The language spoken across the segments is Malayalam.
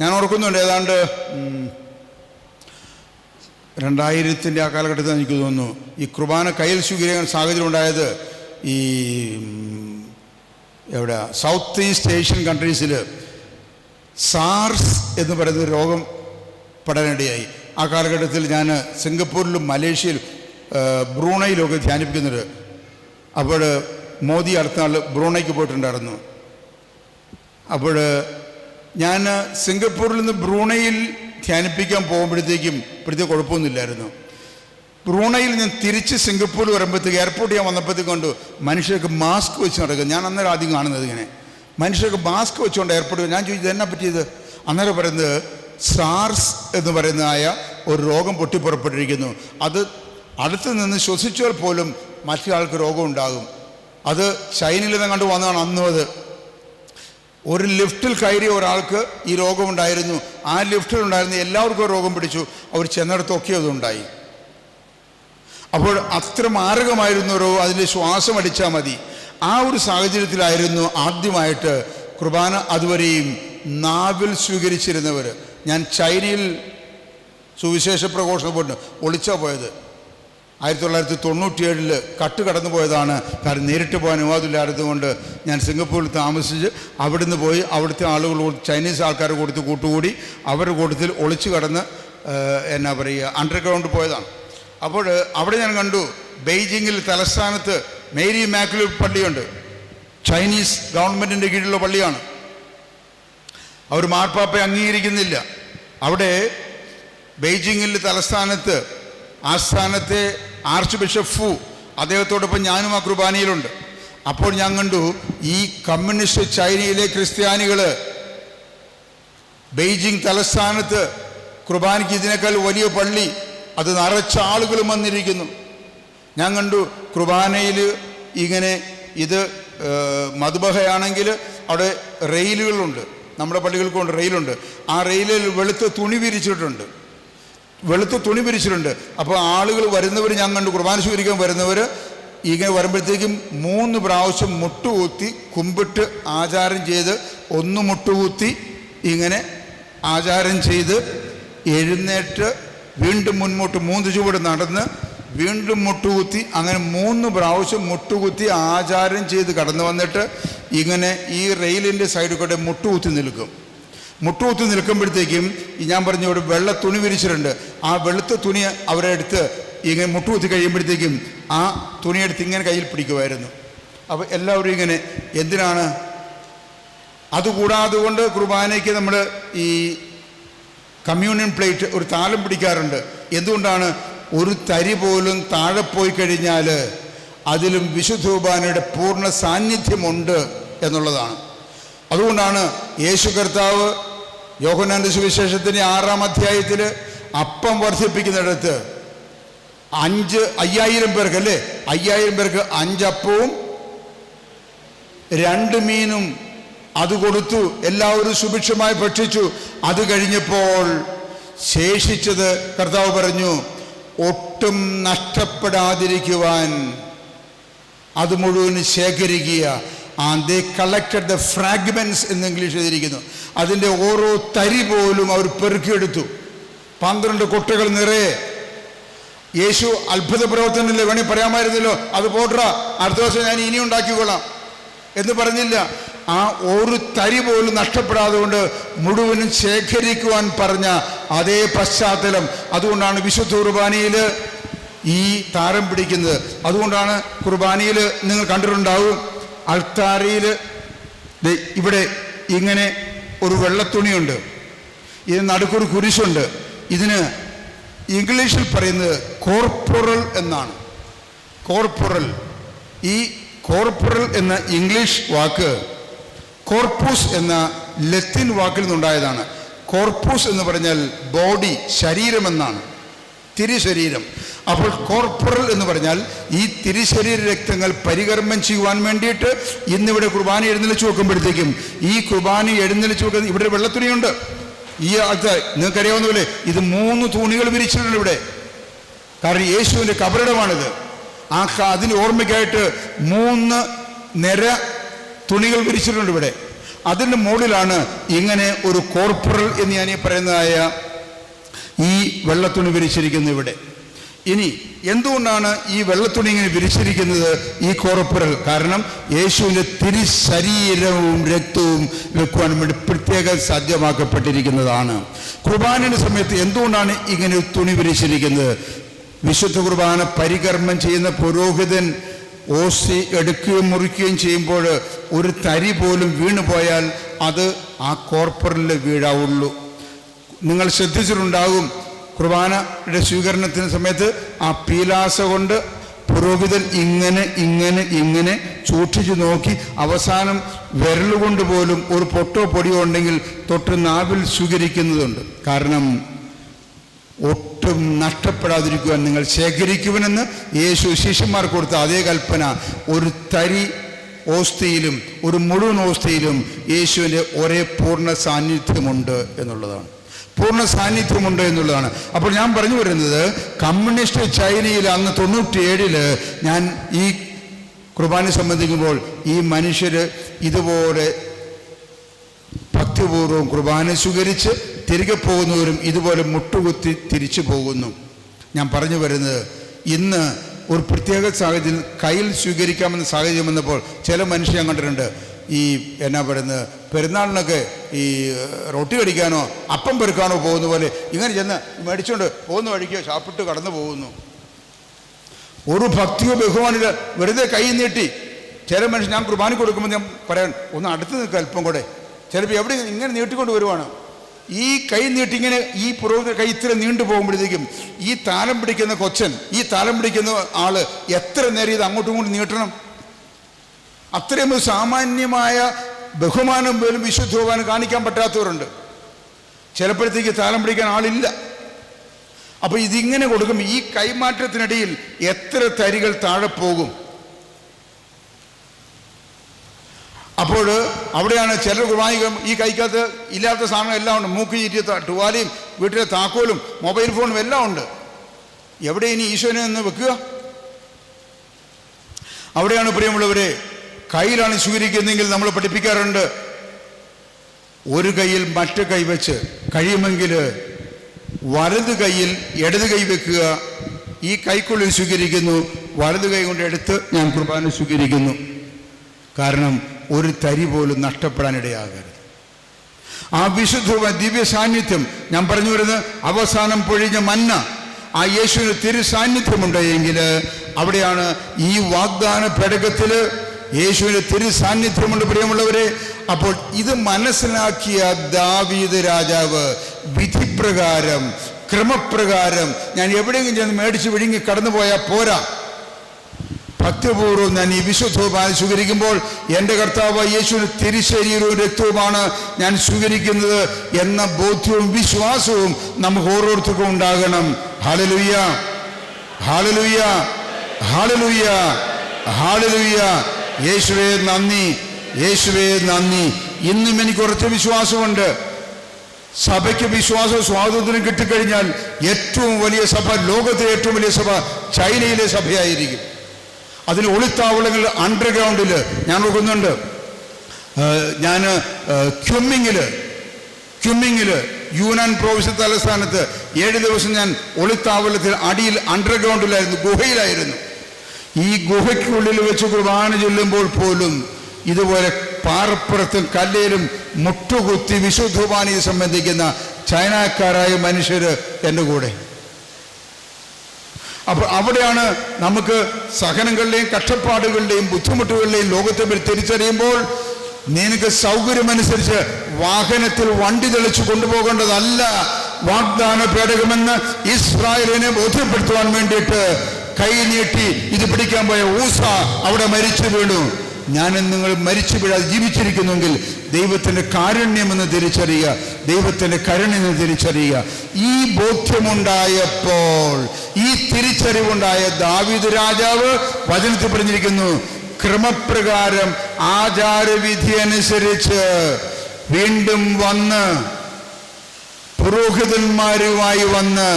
ഞാൻ ഓർക്കുന്നുണ്ട് ഏതാണ്ട് രണ്ടായിരത്തിന്റെ ആ കാലഘട്ടത്തിൽ എനിക്ക് തോന്നുന്നു ഈ കുർബാന കയ്യിൽ സ്വീകരിക്കാൻ സാഹചര്യം ഉണ്ടായത് ഈ എവിടെ സൗത്ത് ഈസ്റ്റ് ഏഷ്യൻ കൺട്രീസിൽ സാർസ് എന്ന് പറയുന്ന രോഗം പടരാനിടയായി ആ കാലഘട്ടത്തിൽ ഞാൻ സിംഗപ്പൂരിലും മലേഷ്യയിലും ബ്രൂണയിലൊക്കെ ധ്യാനിപ്പിക്കുന്നുണ്ട് അപ്പോൾ മോദി അടുത്ത നാൾ ബ്രൂണയ്ക്ക് പോയിട്ടുണ്ടായിരുന്നു. അപ്പോൾ ഞാൻ സിംഗപ്പൂരിൽ നിന്ന് ബ്രൂണയിൽ ധ്യാനിപ്പിക്കാൻ പോകുമ്പോഴത്തേക്കും ഇപ്പോഴത്തെ കുഴപ്പമൊന്നുമില്ലായിരുന്നു. ബ്രൂണയിൽ ഞാൻ തിരിച്ച് സിംഗപ്പൂർ വരുമ്പോഴത്തേക്ക് എയർപോർട്ട് ഞാൻ വന്നപ്പോഴത്തേക്ക് കൊണ്ട് മനുഷ്യർക്ക് മാസ്ക് വെച്ച് നടക്കും ഞാൻ അന്നേരം ആദ്യം കാണുന്നത് ഇങ്ങനെ. മനുഷ്യർക്ക് മാസ്ക് വെച്ചുകൊണ്ട് എയർപോർട്ടിൽ ഞാൻ ചോദിച്ചത് എന്നാ പറ്റിയത്? അന്നേരം പറയുന്നത് സാർസ് എന്ന് പറയുന്നതായ ഒരു രോഗം പൊട്ടിപ്പുറപ്പെട്ടിരിക്കുന്നു. അത് അടുത്ത് നിന്ന് ശ്വസിച്ചാൽ പോലും മറ്റൊരാൾക്ക് രോഗം ഉണ്ടാകും. അത് ചൈനയിൽ നിന്ന് കണ്ട് വന്നതാണ് അന്നും അത്. ഒരു ലിഫ്റ്റിൽ കയറിയ ഒരാൾക്ക് ഈ രോഗമുണ്ടായിരുന്നു. ആ ലിഫ്റ്റിൽ ഉണ്ടായിരുന്ന എല്ലാവർക്കും രോഗം പിടിച്ചു. അവർ ചെന്നിടത്തൊക്കെ അതുണ്ടായി. അപ്പോൾ അത്ര മാരകമായിരുന്നു ഒരു അതിൽ ശ്വാസം അടിച്ചാൽ മതി. ആ ഒരു സാഹചര്യത്തിലായിരുന്നു ആദ്യമായിട്ട് കുർബാന അതുവരെയും നാവിൽ സ്വീകരിച്ചിരുന്നവർ ഞാൻ ചൈനയിൽ സുവിശേഷ പ്രഘോഷണം പോയിട്ടുണ്ട്. ഒളിച്ചാ പോയത്. ആയിരത്തി തൊള്ളായിരത്തി തൊണ്ണൂറ്റിയേഴിൽ കട്ട് കടന്നു പോയതാണ്. കാരണം നേരിട്ട് പോകാൻ അനുവാദമില്ലായിരുന്നുകൊണ്ട് ഞാൻ സിംഗപ്പൂരിൽ താമസിച്ച് അവിടുന്ന് പോയി അവിടുത്തെ ആളുകൾ ചൈനീസ് ആൾക്കാർ കൊടുത്ത് കൂട്ടുകൂടി അവരുടെ കൂട്ടത്തിൽ ഒളിച്ചു കടന്ന് എന്നാ പറയുക അണ്ടർഗ്രൗണ്ട് പോയതാണ്. അപ്പോൾ അവിടെ ഞാൻ കണ്ടു ബെയ്ജിങ്ങിൽ തലസ്ഥാനത്ത് മേരി മാക്ലു പള്ളിയുണ്ട്. ചൈനീസ് ഗവൺമെന്റിന്റെ കീഴിലുള്ള പള്ളിയാണ്. അവർ മാർപ്പാപ്പയെ അംഗീകരിക്കുന്നില്ല. അവിടെ ബെയ്ജിങ്ങിൽ തലസ്ഥാനത്ത് ആസ്ഥാനത്തെ ആർച്ച് ബിഷപ്പ് ഫു അദ്ദേഹത്തോടൊപ്പം ഞാനും ആ കുർബാനയിലുണ്ട്. അപ്പോൾ ഞാൻ കണ്ടു ഈ കമ്മ്യൂണിസ്റ്റ് ചൈനയിലെ ക്രിസ്ത്യാനികൾ ബെയ്ജിങ് തലസ്ഥാനത്ത് കുർബാനയ്ക്ക് ഇതിനേക്കാൾ വലിയ പള്ളി അത് നിറച്ച ആളുകളും വന്നിരിക്കുന്നു. ഞാൻ കണ്ടു കുർബാനയിൽ ഇങ്ങനെ ഇത് മധുബഹയാണെങ്കിൽ അവിടെ റെയിലുകളുണ്ട്. നമ്മുടെ പള്ളികൾക്കുണ്ട് റെയിലുണ്ട്. ആ റെയിലിൽ വെളുത്ത തുണി വിരിച്ചിട്ടുണ്ട്. വെളുത്ത തുണി പിരിച്ചിട്ടുണ്ട് അപ്പോൾ ആളുകൾ വരുന്നവർ ഞാൻ കണ്ടു കുർബാന സ്വീകരിക്കാൻ വരുന്നവർ ഇങ്ങനെ വരുമ്പോഴത്തേക്കും മൂന്ന് പ്രാവശ്യം മുട്ടുകൂത്തി കുമ്പിട്ട് ആചാരം ചെയ്ത് ഒന്ന് മുട്ടുകൂത്തി ഇങ്ങനെ ആചാരം ചെയ്ത് എഴുന്നേറ്റ് വീണ്ടും മുൻപോട്ട് മൂന്ന് ചുവട് നടന്ന് വീണ്ടും മുട്ടുകുത്തി അങ്ങനെ മൂന്ന് പ്രാവശ്യം മുട്ടുകുത്തി ആചാരം ചെയ്ത് കടന്നു വന്നിട്ട് ഇങ്ങനെ ഈ റെയിലിന്റെ സൈഡിൽ കൂടെ മുട്ടുകുത്തി നിൽക്കും. മുട്ടുകുത്തി നിൽക്കുമ്പോഴത്തേക്കും ഞാൻ പറഞ്ഞ ഒരു വെള്ള തുണി വിരിച്ചിട്ടുണ്ട്. ആ വെളുത്ത തുണി അവരെ എടുത്ത് ഇങ്ങനെ മുട്ടുകുത്തി കഴിയുമ്പോഴത്തേക്കും ആ തുണിയെടുത്ത് ഇങ്ങനെ കയ്യിൽ പിടിക്കുമായിരുന്നു. അപ്പോൾ എല്ലാവരും ഇങ്ങനെ എന്തിനാണ്? അതുകൂടാതെ കൊണ്ട് കുർബാനയ്ക്ക് നമ്മൾ ഈ കമ്മ്യൂണിയൻ പ്ലേറ്റ് ഒരു താലം പിടിക്കാറുണ്ട്. എന്തുകൊണ്ടാണ്? ഒരു തരി പോലും താഴെ പോയി കഴിഞ്ഞാൽ അതിലും വിശുദ്ധ കുർബാനയുടെ പൂർണ സാന്നിധ്യമുണ്ട് എന്നുള്ളതാണ്. അതുകൊണ്ടാണ് യേശു കർത്താവ് യോഹനാന്റെ സുവിശേഷത്തിന്റെ ആറാം അധ്യായത്തിൽ അപ്പം വർദ്ധിപ്പിക്കുന്നിടത്ത് അഞ്ച് അയ്യായിരം പേർക്ക് അല്ലേ? അയ്യായിരം പേർക്ക് അഞ്ചപ്പവും രണ്ട് മീനും അത് കൊടുത്തു എല്ലാവരും സുഭിക്ഷമായി ഭക്ഷിച്ചു. അത് കഴിഞ്ഞപ്പോൾ ശേഷിച്ചത് കർത്താവ് പറഞ്ഞു ഒട്ടും നഷ്ടപ്പെടാതിരിക്കുവാൻ അത് മുഴുവൻ ശേഖരിക്കുക. ആ ദേ കളക്റ്റഡ് ദ ഫ്രാഗ്മെന്റ്സ് എന്ന് ഇംഗ്ലീഷ് എഴുതിയിരിക്കുന്നു. അതിന്റെ ഓരോ തരി പോലും അവർ പെറുക്കിയെടുത്തു. പന്ത്രണ്ട് കൊട്ടകൾ നിറയെ. യേശു അത്ഭുത പ്രവർത്തനമില്ല വേണി പറയാമായിരുന്നല്ലോ അത് പോട്രാ അടുത്ത ദിവസം ഞാൻ ഇനി ഉണ്ടാക്കിക്കൊള്ളാം. എന്ന് പറഞ്ഞില്ല. ആ ഒരു തരി പോലും നഷ്ടപ്പെടാതെ കൊണ്ട് മുഴുവനും ശേഖരിക്കുവാൻ പറഞ്ഞ അതേ പശ്ചാത്തലം. അതുകൊണ്ടാണ് വിശുദ്ധ കുർബാനയിൽ ഈ താരം പിടിക്കുന്നത്. അതുകൊണ്ടാണ് കുർബാനയിൽ നിങ്ങൾ കണ്ടിട്ടുണ്ടാവും. അൾത്താരയിൽ ഇവിടെ ഇങ്ങനെ ഒരു വെള്ളത്തുണിയുണ്ട്. ഇതിന് നടുക്കൊരു കുരിശുണ്ട്. ഇതിന് ഇംഗ്ലീഷിൽ പറയുന്നത് കോർപ്പറൽ എന്നാണ്. കോർപ്പറൽ. ഈ കോർപ്പറൽ എന്ന ഇംഗ്ലീഷ് വാക്ക് കോർപ്പൂസ് എന്ന ലത്തിൻ വാക്കിൽ നിന്നുണ്ടായതാണ്. കോർപ്പൂസ് എന്ന് പറഞ്ഞാൽ ബോഡി ശരീരമെന്നാണ്. തിരുശരീരം. അപ്പോൾ കോർപ്പറൽ എന്ന് പറഞ്ഞാൽ ഈ തിരുശരീര രക്തങ്ങൾ പരികർമ്മം ചെയ്യുവാൻ വേണ്ടിയിട്ട് ഇന്നിവിടെ കുർബാന എഴുന്നള്ളിച്ച് വെക്കുമ്പോഴത്തേക്കും ഈ കുർബാന എഴുന്നള്ളിച്ച് വെക്കുന്ന ഇവിടെ വെള്ളത്തുണിയുണ്ട്. ഈ അത് നിങ്ങൾക്കറിയാവുന്ന പോലെ ഇത് മൂന്ന് തുണികൾ വിരിച്ചിട്ടുണ്ട് ഇവിടെ. കാരണം യേശുവിന്റെ കബറിടമാണിത്. ആ അതിന് ഓർമ്മയ്ക്കായിട്ട് മൂന്ന് നിര തുണികൾ വിരിച്ചിട്ടുണ്ട് ഇവിടെ. അതിന്റെ മുകളിലാണ് ഇങ്ങനെ ഒരു കോർപ്പറൽ എന്ന് ഞാൻ ഈ പറയുന്നതായ ഈ വെള്ളത്തുണി വിരിച്ചിരിക്കുന്നത് ഇവിടെ. ഇനി എന്തുകൊണ്ടാണ് ഈ വെള്ളത്തുണി ഇങ്ങനെ വിരിച്ചിരിക്കുന്നത് ഈ കോറപ്പുരൽ കാരണം യേശുവിന്റെ തിരുശരീരവും രക്തവും വെക്കുവാൻ വേണ്ടി പ്രത്യേകം സാധ്യമാക്കപ്പെട്ടിരിക്കുന്നതാണ്. കുർബാനയുടെ സമയത്ത് എന്തുകൊണ്ടാണ് ഇങ്ങനെ തുണി വിരിച്ചിരിക്കുന്നത്? വിശുദ്ധ കുർബാന പരികർമ്മം ചെയ്യുന്ന പുരോഹിതൻ ഓസി എടുക്കുകയും മുറിക്കുകയും ചെയ്യുമ്പോൾ ഒരു തരി പോലും വീണു പോയാൽ അത് ആ കോർപ്പറിൽ വീഴാവുള്ളൂ നിങ്ങൾ ശ്രദ്ധിച്ചിട്ടുണ്ടാകും കുർബാനയുടെ സ്വീകരണത്തിന് സമയത്ത് ആ പീലാസ കൊണ്ട് പുരോഹിതൻ ഇങ്ങനെ ഇങ്ങനെ ഇങ്ങനെ സൂക്ഷിച്ചു നോക്കി അവസാനം വിരലുകൊണ്ട് പോലും ഒരു പൊട്ടോ പൊടിയോ ഉണ്ടെങ്കിൽ തൊട്ട് നാവിൽ സ്വീകരിക്കുന്നതുണ്ട്. കാരണം ഒട്ടും നഷ്ടപ്പെടാതിരിക്കുവാൻ നിങ്ങൾ ശേഖരിക്കുവനെന്ന് യേശു ശിഷ്യന്മാർ കൊടുത്ത അതേ കൽപ്പന. ഒരു തരി ഓസ്തിയിലും ഒരു മുഴുവൻ ഓസ്തിയിലും യേശുവിന്റെ ഒരേ പൂർണ സാന്നിധ്യമുണ്ട് എന്നുള്ളതാണ്. പൂർണ സാന്നിധ്യമുണ്ട് എന്നുള്ളതാണ്. അപ്പോൾ ഞാൻ പറഞ്ഞു വരുന്നത് കമ്മ്യൂണിസ്റ്റ് ചൈനയിൽ അന്ന് തൊണ്ണൂറ്റിയേഴിൽ ഞാൻ ഈ കുർബാന സംബന്ധിക്കുമ്പോൾ ഈ മനുഷ്യർ ഇതുപോലെ ഭക്തിപൂർവം കുർബാന സ്വീകരിച്ച് തിരികെ പോകുന്നവരും ഇതുപോലെ മുട്ടുകുത്തി തിരിച്ചു പോകുന്നു. ഞാൻ പറഞ്ഞു വരുന്നത് ഇന്ന് ഒരു പ്രത്യേക സാഹചര്യം കയ്യിൽ സ്വീകരിക്കാമെന്ന സാഹചര്യം വന്നപ്പോൾ ചില മനുഷ്യൻ കണ്ടിട്ടുണ്ട് ഈ എന്നാ പറയുന്നത് പെരുന്നാളിനൊക്കെ ഈ റൊട്ടി കടിക്കാനോ അപ്പം പെറുക്കാനോ പോകുന്ന പോലെ ഇങ്ങനെ ചെന്ന് മേടിച്ചുകൊണ്ട് പോകുന്ന വഴിക്ക് ചാപ്പിട്ട് കടന്നു പോകുന്നു. ഒരു ഭക്തിയോ ബഹുമാനില്ല വെറുതെ കൈ നീട്ടി. ചില മനുഷ്യൻ ഞാൻ കുർബാന കൊടുക്കുമ്പോൾ ഞാൻ പറയാൻ ഒന്ന് അടുത്ത് നിൽക്കുക അല്പം കൂടെ. ചിലപ്പോൾ എവിടെ ഇങ്ങനെ നീട്ടിക്കൊണ്ട് വരുവാണ്. ഈ കൈ നീട്ടി ഇങ്ങനെ ഈ പുരോഹിത കൈ ഇത്ര നീണ്ടു പോകുമ്പോഴത്തേക്കും ഈ താലം പിടിക്കുന്ന കൊച്ചൻ ഈ താലം പിടിക്കുന്ന ആൾ എത്ര നേരം ഇത് അങ്ങോട്ടും ഇങ്ങോട്ടും നീട്ടണം? അത്രയും സാമാന്യമായ ബഹുമാനം പോലും വിശുദ്ധ കാണിക്കാൻ പറ്റാത്തവരുണ്ട്. ചിലപ്പോഴത്തേക്ക് താലം പിടിക്കാൻ ആളില്ല. അപ്പൊ ഇതിങ്ങനെ കൊടുക്കും ഈ കൈമാറ്റത്തിനിടയിൽ എത്ര തരികൾ താഴെ പോകും? അപ്പോൾ അവിടെയാണ് ചിലർ കുർബാനിക്കും ഈ കൈക്കകത്ത് ഇല്ലാത്ത സാധനം എല്ലാം ഉണ്ട്. മൂക്ക് ചീറ്റിയ ടുവാലയും വീട്ടിലെ താക്കോലും മൊബൈൽ ഫോണും എല്ലാം ഉണ്ട്. എവിടെ ഇനി ഈശോനെ ഒന്ന് വെക്കുക? അവിടെയാണ് പ്രിയമുള്ളവരെ കയ്യിലാണ് സ്വീകരിക്കുന്നതെങ്കിൽ നമ്മൾ പഠിപ്പിക്കാറുണ്ട്. ഒരു കൈയിൽ മറ്റു കൈ വെച്ച് കഴിയുമെങ്കിൽ വലത് കൈയിൽ ഇടത് കൈ വെക്കുക. ഈ കൈക്കുള്ളിൽ സ്വീകരിക്കുന്നു. വലത് കൈ കൊണ്ട് എടുത്ത് ഞാൻ കുർബാന സ്വീകരിക്കുന്നു. കാരണം ഒരു തരി പോലും നഷ്ടപ്പെടാനിടയാകരുത്. ആ വിശുദ്ധ ദിവ്യ സാന്നിധ്യം ഞാൻ പറഞ്ഞു വരുന്നത് അവസാനം പൊഴിഞ്ഞ മന്ന ആ യേശുവിന് തിരു സാന്നിധ്യമുണ്ടെങ്കിൽ അവിടെയാണ് ഈ വാഗ്ദാന പേടകത്തിൽ യേശുവിന് തിരു സാന്നിധ്യമുണ്ട് പ്രിയമുള്ളവരെ. അപ്പോൾ ഇത് മനസ്സിലാക്കിയ ദാവീദ് രാജാവ് വിധിപ്രകാരം ക്രമപ്രകാരം ഞാൻ എവിടെയെങ്കിലും ചെന്ന് മേടിച്ച് വിഴുങ്ങി കടന്നു പോയാൽ പോരാ. ഭക്തിപൂർവം ഞാൻ ഈ വിശുദ്ധവുമായി സ്വീകരിക്കുമ്പോൾ എന്റെ കർത്താവ് യേശുവിന് തിരിശരീരവും രക്തവുമാണ് ഞാൻ സ്വീകരിക്കുന്നത് എന്ന ബോധ്യവും വിശ്വാസവും നമുക്ക് ഓരോരുത്തർക്കും ഉണ്ടാകണം. ഹാലലുയ്യ ഹാലലുയ്യ ഹാലലുയ്യ ഹാലലുയ്യ യേശുവേ നന്ദി. യേശുവേ നന്ദി. ഇന്നും എനിക്ക് ഉറച്ച വിശ്വാസമുണ്ട്. സഭയ്ക്ക് വിശ്വാസ സ്വാതന്ത്ര്യം കിട്ടിക്കഴിഞ്ഞാൽ ഏറ്റവും വലിയ സഭ ലോകത്തിലെ ഏറ്റവും വലിയ സഭ ചൈനയിലെ സഭയായിരിക്കും. അതിന് ഒളിത്താവളങ്ങൾ അണ്ടർഗ്രൗണ്ടിൽ ഞാൻ നോക്കുന്നുണ്ട് ഞാൻ ക്യുമ്മിങ്ങിൽ ക്യുമ്മിങ്ങിൽ യൂനാൻ പ്രോവിശ്യ തലസ്ഥാനത്ത് ഏഴ് ദിവസം ഞാൻ ഒളിത്താവളത്തിൽ അടിയിൽ അണ്ടർഗ്രൗണ്ടിലായിരുന്നു ഗുഹയിലായിരുന്നു. ഈ ഗുഹയ്ക്കുള്ളിൽ വെച്ച് കുർബാന ചൊല്ലുമ്പോൾ പോലും ഇതുപോലെ പാറപ്പുറത്തും കല്ലേലും മുട്ടുകുത്തി വിശുദ്ധ സംബന്ധിക്കുന്ന ചൈനക്കാരായ മനുഷ്യർ എന്റെ കൂടെ. അപ്പോൾ അവിടെയാണ് നമുക്ക് സഹനങ്ങളുടെയും കഷ്ടപ്പാടുകളുടെയും ബുദ്ധിമുട്ടുകളുടെയും ലോകത്തെ തിരിച്ചറിയുമ്പോൾ നിനക്ക് സൗകര്യമനുസരിച്ച് വാഹനത്തിൽ വണ്ടി തെളിച്ചു കൊണ്ടുപോകേണ്ടതല്ല. വാഗ്ദാന പേടകമെന്ന് ഇസ്രായേലിനെ ബോധ്യപ്പെടുത്തുവാൻ വേണ്ടിയിട്ട് കൈ നീട്ടി ഇത് പിടിക്കാൻ പോയ ഊസ അവിടെ മരിച്ചു വീണു. ഞാനും നിങ്ങൾ മരിച്ചു വീഴാതെ ജീവിച്ചിരിക്കുന്നുവെങ്കിൽ ദൈവത്തിന്റെ കാരുണ്യമെന്ന് തിരിച്ചറിയുക ദൈവത്തിന്റെ കരുണെന്ന് തിരിച്ചറിയുക. ഈ ബോധ്യമുണ്ടായപ്പോൾ ഈ തിരിച്ചറിവുണ്ടായ ദാവിദ് രാജാവ് വചനത്തിൽ പറഞ്ഞിരിക്കുന്നു ക്രമപ്രകാരം ആചാരവിധി അനുസരിച്ച് വീണ്ടും വന്ന് പുരോഹിതന്മാരുമായി വന്ന്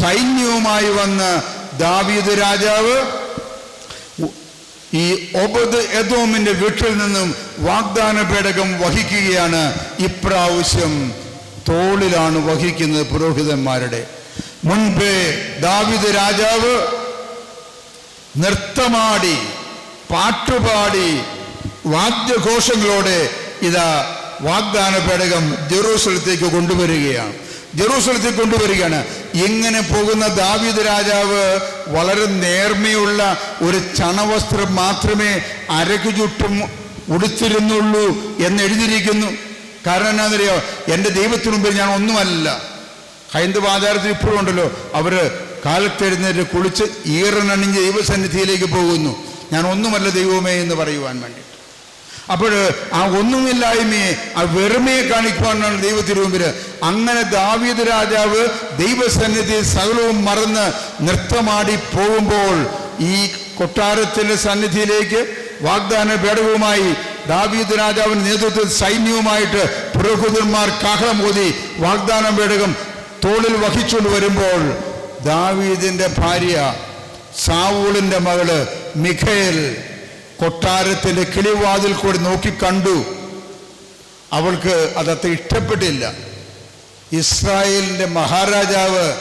സൈന്യവുമായി വന്ന് ദാവീദ് രാജാവ് ഈ ഒബദ് എദോമിന്റെ വീട്ടിൽ നിന്നും വാഗ്ദാന പേടകം വഹിക്കുകയാണ്. ഇപ്രാവശ്യം തോളിലാണ് വഹിക്കുന്നത് പുരോഹിതന്മാരുടെ. മുൻപേ ദാവിദ് രാജാവ് നൃത്തമാടി പാട്ടുപാടി വാദ്യഘോഷങ്ങളോടെ ഇതാ വാഗ്ദാന പേടകം ജെറൂസലത്തേക്ക് കൊണ്ടുവരികയാണ്. ജെറൂസലത്തേക്ക് കൊണ്ടുവരികയാണ്. ഇങ്ങനെ പോകുന്ന ദാവീദ് രാജാവ് വളരെ നേർമയുള്ള ഒരു ചണവസ്ത്രം മാത്രമേ അരക്ക് ചുറ്റും ഉടുത്തിരുന്നുള്ളൂ എന്ന് എഴുതിയിരിക്കുന്നു കാരണം എന്നാന്നറിയോ? എന്റെ ദൈവത്തിനു മുമ്പിൽ ഞാൻ ഒന്നുമല്ല. ഹൈന്ദവ ആചാരത്തിൽ ഇപ്പോഴും ഉണ്ടല്ലോ. അവർ കാലത്തെഴുന്നേറ്റ് കുളിച്ച് ഈറനണിഞ്ഞ് ദൈവസന്നിധിയിലേക്ക് പോകുന്നു. ഞാൻ ഒന്നുമല്ല ദൈവമേ എന്ന് പറയുവാൻ വേണ്ടി. അപ്പോൾ ആ ഒന്നുമില്ലായ്മയെ ആ വെറുമയെ കാണിക്കുവാനാണ് ദൈവത്തിനു മുമ്പിൽ അങ്ങനെ ദാവീദ് രാജാവ് ദൈവസന്നിധി സകലവും മറന്ന് നൃത്തമാടി പോകുമ്പോൾ ഈ കൊട്ടാരത്തിന്റെ സന്നിധിയിലേക്ക് വാഗ്ദാന പേടകവുമായി ദാവീദ് രാജാവിന്റെ നേതൃത്വത്തിൽ സൈന്യവുമായിട്ട് പുരോഹിതന്മാർ കഹളം ഊതി വാഗ്ദാനം പേടകം തോളിൽ വഹിച്ചുകൊണ്ട് വരുമ്പോൾ ദാവീദിന്റെ ഭാര്യ സാവൂളിന്റെ മകൾ മിഖേൽ കൊട്ടാരത്തിന്റെ കിളിവാതിൽ കൂടി നോക്കി കണ്ടു. അവൾക്ക് അതത്ര ഇഷ്ടപ്പെട്ടില്ല. ഇസ്രായേലിന്റെ മഹാരാജാവ്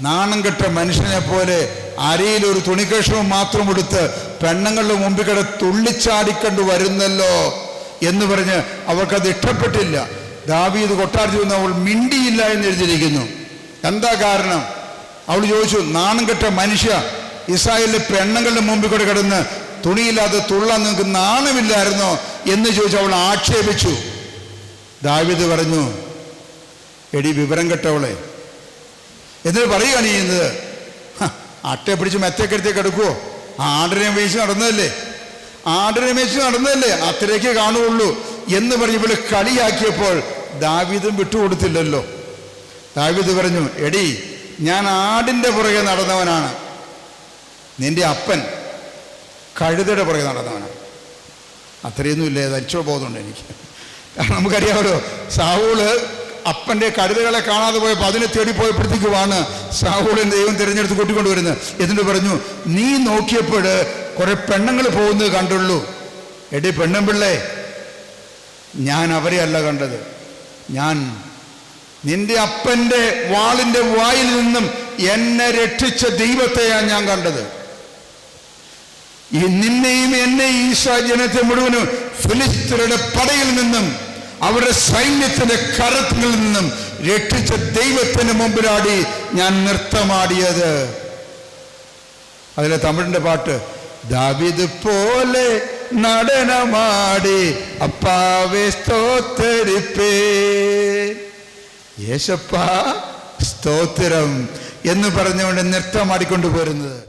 നാണം കെട്ട മനുഷ്യനെ പോലെ അരയിൽ ഒരു തുണിക്കഷവും മാത്രം എടുത്ത് പെണ്ണുങ്ങളുടെ മുമ്പിൽ കിട തുള്ളിച്ചാടിക്കണ്ടു വരുന്നല്ലോ എന്ന് പറഞ്ഞ് അവൾക്കത് ഇഷ്ടപ്പെട്ടില്ല. ദാവീദ് കൊട്ടാരത്തിൽ നിന്ന് അവൾ മിണ്ടിയില്ല എന്ന് എഴുതിയിരിക്കുന്നു. എന്താ കാരണം? അവൾ ചോദിച്ചു നാണം കെട്ട മനുഷ്യ ഇസ്രായേലിലെ പെണ്ണുങ്ങളുടെ മുമ്പിൽ കൂടെ കിടന്ന് തുണിയില്ലാതെ തുള്ള നിങ്ങൾക്ക് നാണമില്ലായിരുന്നോ എന്ന് ചോദിച്ചു അവൾ ആക്ഷേപിച്ചു. ദാവീദ് പറഞ്ഞു എടി വിവരം കെട്ടവളെ എന്നിട്ട് പറയുകയാണ് ചെയ്യുന്നത് "ഹ, അട്ടയെ പിടിച്ച് മെത്തക്കെടുത്തേക്ക് എടുക്കുവോ? ആടിനെ മേച്ച് നടന്നതല്ലേ? ആടിനെ മേച്ച് നടന്നതല്ലേ? അത്രയ്ക്ക് കാണുകയുള്ളൂ. എന്ന് പറഞ്ഞ് ഇവൾ കളിയാക്കിയപ്പോൾ ദാവീദും വിട്ടുകൊടുത്തില്ലല്ലോ. ദാവീദ് പറഞ്ഞു എടി ഞാൻ ആടിന്റെ പുറകെ നടന്നവനാണ്. നിന്റെ അപ്പൻ കഴുതയുടെ പുറകെ നടന്നവനാണ് അത്രയൊന്നും ഇല്ലേ ബോധമുണ്ട് എനിക്ക്. കാരണം നമുക്കറിയാമല്ലോ സാവൂൾ അപ്പന്റെ കഴുതകളെ കാണാതെ പോയപ്പോൾ അതിനെ തേടിപ്പോയപ്പോഴത്തേക്കുമാണ് സാഹുളിന്റെ ദൈവം തിരഞ്ഞെടുത്ത് കൂട്ടിക്കൊണ്ടുവരുന്നത്. എന്നിട്ട് പറഞ്ഞു നീ നോക്കിയപ്പോൾ കുറെ പെണ്ണുങ്ങൾ പോകുന്നത് കണ്ടുള്ളൂ. എടി പെണ്ണും പിള്ളേ ഞാൻ അവരെ അല്ല കണ്ടത്. ഞാൻ നിന്റെ അപ്പന്റെ വാളിന്റെ വായിൽ നിന്നും എന്നെ രക്ഷിച്ച ദൈവത്തെയാണ് ഞാൻ കണ്ടത്. ഈ നിന്നെയും എന്നെയും ഈശോ ജനത്തെ മുഴുവനും ഫിലിസ്തീനയുടെ പടയിൽ നിന്നും അവരുടെ സൈന്യത്തിന്റെ കരത്തിൽ നിന്നും രക്ഷിച്ച ദൈവത്തിന് മുമ്പിലാടി ഞാൻ നൃത്തമാടിയത്. അതിലെ തമിഴിന്റെ പാട്ട് ദാവിദ് പോലെ നടനമാടി അപ്പാവേ സ്തോത്തരിപ്പേ യേശപ്പാ സ്തോത്രം എന്ന് പറഞ്ഞുകൊണ്ട് നൃത്തമാടിക്കൊണ്ടു പോരുന്നത്